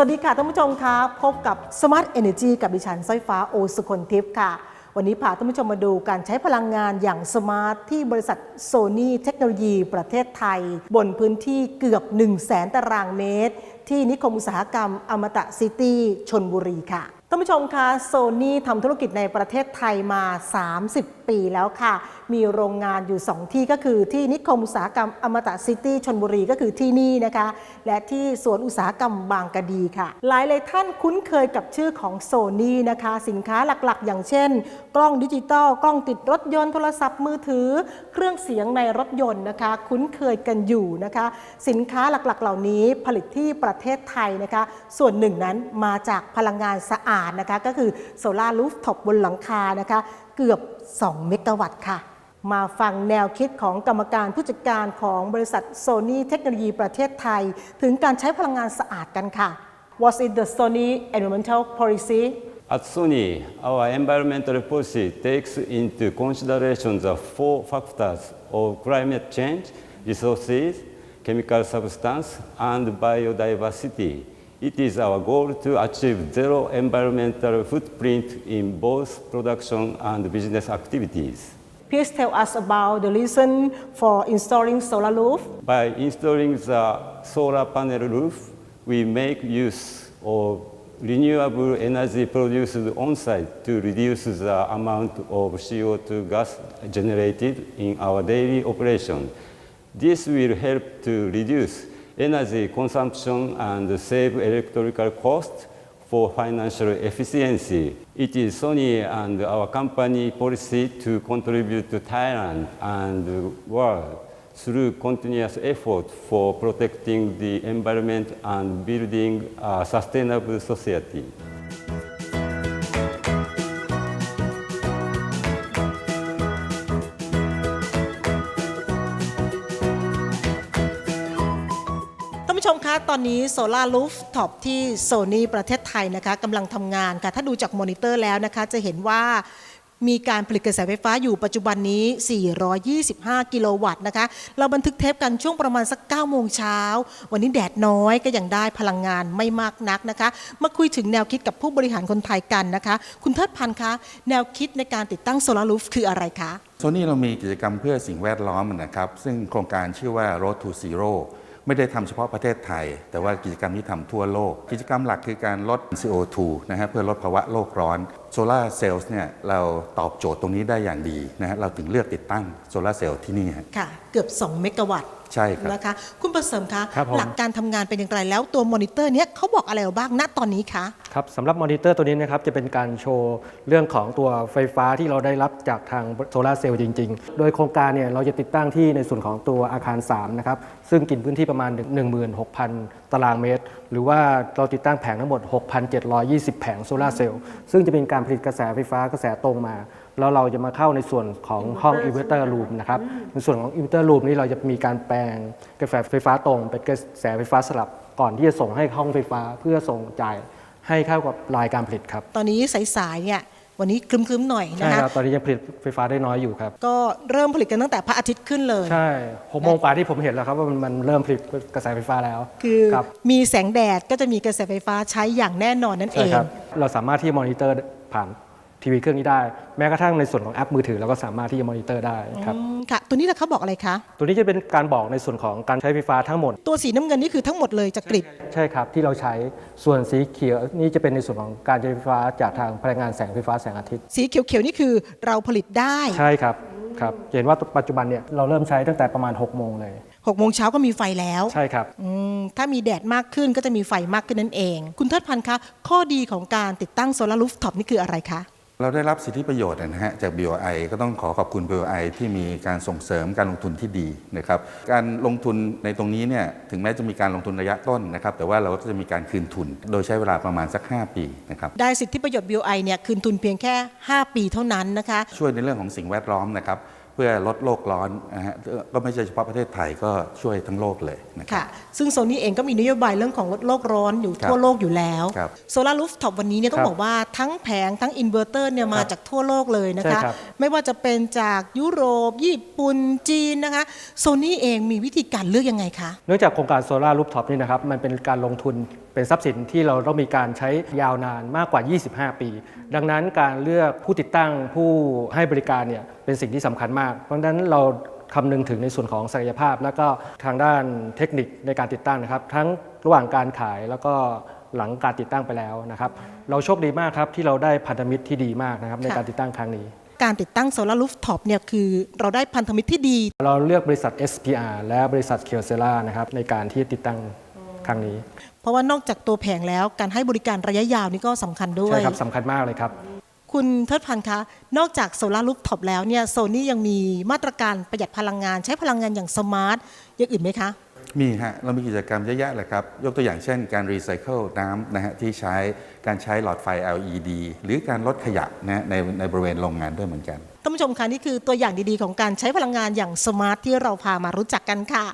สวัสดีค่ะท่านผู้ชมคะพบกับ Smart Energy กับดิฉันสร้อยฟ้าโอสุคนทิพย์ค่ะ วันนี้พาท่านผู้ชมมาดูการใช้พลังงานอย่างสมาร์ทที่บริษัทโซนี่เทคโนโลยีประเทศไทย บนพื้นที่เกือบ 1 0 0 0 0แสนตารางเมตร ที่นิคมอุตสาหกรรมอมตะซิตี้ชนบุรีค่ะท่านผู้ชมคะโซนี่ทำธุรกิจในประเทศไทยมา 30 ปีแล้วค่ะ มีโรงงานอยู่ 2 ที่ก็คือที่นิคมอุตสาหกรรมอมตะซิตี้ชนบุรีก็คือที่นี่นะคะ และที่สวนอุตสาหกรรมบางกะดีค่ะ หลายหลายท่านคุ้นเคยกับชื่อของโซนี่นะคะ สินค้าหลักๆ อย่างเช่น กล้องดิจิตอลกล้องติดรถยนต์โทรศัพท์มือถือ เครื่องเสียงในรถยนต์นะคะ คุ้นเคยกันอยู่นะคะ สินค้าหลักๆ เหล่านี้ผลิตที่ประเทศไทยนะคะ ส่วนหนึ่งนั้นมาจากพลังงานสะอาดนะคะก็คือโซลารูฟท็อปบนหลังคานะคะ เกือบ 2 เมกะวัตต์ค่ะ มาฟังแนวคิดของกรรมการผู้จัดการของบริษัทโซนี่เทคโนโลยีประเทศไทย ถึงการใช้พลังงานสะอาดกันค่ะ What is the Sony environmental policy At Sony, our environmental policy takes into consideration the four factors of climate change, resources, chemical substance, and biodiversity. It is our goal to achieve zero environmental footprint in both production and business activities. Please tell us about the reason for installing solar roof. By installing the solar panel roof, we make use of renewable energy produced on-site to reduce the amount of CO2 gas generated in our daily operation. This will help to reduce energy consumption and save electrical costs for financial efficiency. It is Sony and our company policy to contribute to Thailand and the world through continuous effort for protecting the environment and building a sustainable society. ชมคะ ตอนนี้โซลารูฟท็อปที่โซนี่ประเทศไทยนะคะกำลังทำงานค่ะ ถ้าดูจากมอนิเตอร์แล้วนะคะ จะเห็นว่ามีการผลิตกระแสไฟฟ้าอยู่ปัจจุบันนี้ 425 กิโลวัตต์นะคะ เราบันทึกเทปกันช่วงประมาณสัก 9 โมงเช้า วันนี้แดดน้อยก็ยังได้พลังงานไม่มากนักนะคะ มาคุยถึงแนวคิดกับผู้บริหารคนไทยกันนะคะ คุณเทิดพันธ์คะ แนวคิดในการติดตั้งโซลารูฟคืออะไรคะ โซนี่เรามีกิจกรรมเพื่อสิ่งแวดล้อมนะครับ ซึ่งโครงการชื่อว่า Road to Zero ไม่ได้ทำเฉพาะประเทศไทย แต่ว่ากิจกรรมที่ทำทั่วโลก กิจกรรมหลักคือการลด CO2 นะฮะเพื่อลดภาวะโลกร้อน โซลาร์เซลล์เนี่ยเราตอบโจทย์ตรงนี้ได้อย่างดีนะฮะเราถึงเลือกติดตั้งโซลาร์เซลล์ที่นี่ฮะค่ะ เกือบ 2 เมกะวัตต์ใช่ครับ นะคะ คุณประเสริมคะครับผม หลักการทำงานเป็นอย่างไรแล้วตัวมอนิเตอร์เนี้ยเขาบอกอะไรเราบ้างณตอนนี้คะ ครับสำหรับมอนิเตอร์ตัวนี้นะครับจะเป็นการโชว์เรื่องของตัวไฟฟ้าที่เราได้รับจากทางโซลาร์เซลล์จริง ๆ โดยโครงการเนี่ยเราจะติดตั้งที่ในส่วนของตัวอาคาร 3 นะครับ ซึ่งกินพื้นที่ประมาณ 16,000 ตารางเมตร หรือว่าเราติดตั้งแผงทั้งหมด 6,720 แผงโซลาร์เซลล์ซึ่งจะเป็นการผลิตกระแสไฟฟ้ากระแสตรงมา แล้วเราจะมาเข้าในส่วนของห้องอินเวอร์เตอร์รูมนะครับในส่วนของอินเวอร์เตอร์รูมนี้เราจะมีการแปลงกระแสไฟฟ้าตรง เป็นกระแสไฟฟ้าสลับก่อนที่จะส่งให้ห้องไฟฟ้าเพื่อส่งจ่ายให้เข้ากับรายการผลิตครับ ตอนนี้สายๆเนี่ยวันนี้คลึ้มๆหน่อยนะใช่คะครับตอนนี้ยังผลิตไฟฟ้าได้น้อยอยู่ครับ ก็เริ่มผลิตกันตั้งแต่พระอาทิตย์ขึ้นเลย ใช่หกโมงกว่าที่ผมเห็นแล้วครับว่ามันมันเริ่มผลิตกระแสไฟฟ้าแล้วคือครับมีแสงแดดก็จะมีกระแสไฟฟ้าใช้อย่างแน่นอนนั่นเอใช่ง ครับ เราสามารถที่จะมอนิเตอร์ ผ่านทีวีเครื่องนี้ได้ แม้กระทั่งในส่วนของแอปมือถือเราก็สามารถที่จะมอนิเตอร์ได้ครับอืมค่ะ ตัวนี้แหละเขาบอกอะไรคะ ตัวนี้จะเป็นการบอกในส่วนของการใช้ไฟฟ้าทั้งหมด ตัวสีน้ำเงินนี่คือทั้งหมดเลยจากกริด ใช่ครับที่เราใช้ส่วนสีเขียวนี่จะเป็นในส่วนของการใช้ไฟฟ้าจากทางพลังงานแสงไฟฟ้าแสงอาทิตย์ สีเขียวๆนี่คือเราผลิตได้ ใช่ครับครับจะเห็นว่าปัจจุบันเนี่ยเราเริ่มใช้ตั้งแต่ประมาณ6โมงเลย 6โมงเช้าก็มีไฟแล้วใช่ครับอืมถ้ามีแดดมากขึ้นก็จะมีไฟมากขึ้นนั่นเอง คุณเทิดพันธ์คะ ข้อดีของการติดตั้งโซลารูฟท็อปนี่คืออะไรคะ เราได้รับสิทธิประโยชน์นะฮะจาก BOI ก็ต้องขอขอบคุณ BOI ที่มีการส่งเสริมการลงทุนที่ดีนะครับการลงทุนในตรงนี้เนี่ยถึงแม้จะมีการลงทุนระยะต้นนะครับแต่ว่าเราก็จะมีการคืนทุน โดยใช้เวลาประมาณสัก 5 ปีนะครับได้สิทธิประโยชน์ BOI เนี่ยคืนทุนเพียงแค่ 5 ปีเท่านั้นนะคะ ช่วยในเรื่องของสิ่งแวดล้อมนะครับเพื่อลดโลกร้อนนะฮะก็ไม่ใช่เฉพาะประเทศไทยก็ช่วยทั้งโลกเลยนะครับค่ะซึ่งโซนี่เองก็มีนโยบายเรื่องของลดโลกร้อนอยู่ครับทั่วโลกอยู่แล้วครับโซลารูฟท็อปวันนี้เนี่ยต้อครังบบอกว่าทั้งแผงทั้งอินเวอร์เตอร์เนี่ยมาครับจากทั่วโลกเลยนะคะใช่ครับไม่ว่าจะเป็นจากยุโรป ญี่ปุ่นจีนนะคะโซนี่เองมีวิธีการเลือกยังไงคะเนื่องจากโครงการโซลารูฟท็อปนี่นะครับมันเป็นการลงทุนเป็นทรัพย์สินที่เราต้องมีการใช้ยาวนานมากกว่า 25 ปี ดังนั้นการเลือกผู้ติดตั้งผู้ให้บริการเนี่ยเป็นสิ่งที่สำคัญมากเพราะฉะนั้นเราคำนึงถึงในส่วนของศักยภาพ แล้วก็ทางด้านเทคนิคในการติดตั้งนะครับ ทั้งระหว่างการขายแล้วก็หลังการติดตั้งไปแล้วนะครับ เราโชคดีมากครับที่เราได้พันธมิตรที่ดีมากนะครับในค่ะการติดตั้งครั้งนี้ การติดตั้งโซลารูฟท็อปเนี่ยคือเราได้พันธมิตรที่ดี เราเลือกบริษัท SPR และบริษัทเคียวเซล่านะครับในการที่ติดตั้งครั้งนี้ เพราะว่านอกจากตัวแผงแล้วการให้บริการระยะยาวนี่ก็สำคัญด้วย ใช่ครับสำคัญมากเลยครับ คุณเทิดพันธ์คะ นอกจากโซลารูฟท็อปแล้วเนี่ยโซนี่ยังมีมาตรการประหยัดพลังงาน ใช้พลังงานอย่างสมาร์ทอย่างอื่นไหมคะ มีฮะ เรามีกิจกรรมเยอะแยะเลยครับ ยกตัวอย่างเช่น การรีไซเคิลน้ำนะฮะที่ใช้การใช้หลอดไฟ LED หรือการลดขยะนะฮะในในบริเวณโรงงานด้วยเหมือนกันท่านผู้ชมคะนี่คือตัวอย่างดีๆของการใช้พลังงานอย่างสมาร์ทที่เราพามารู้จักกันค่ะ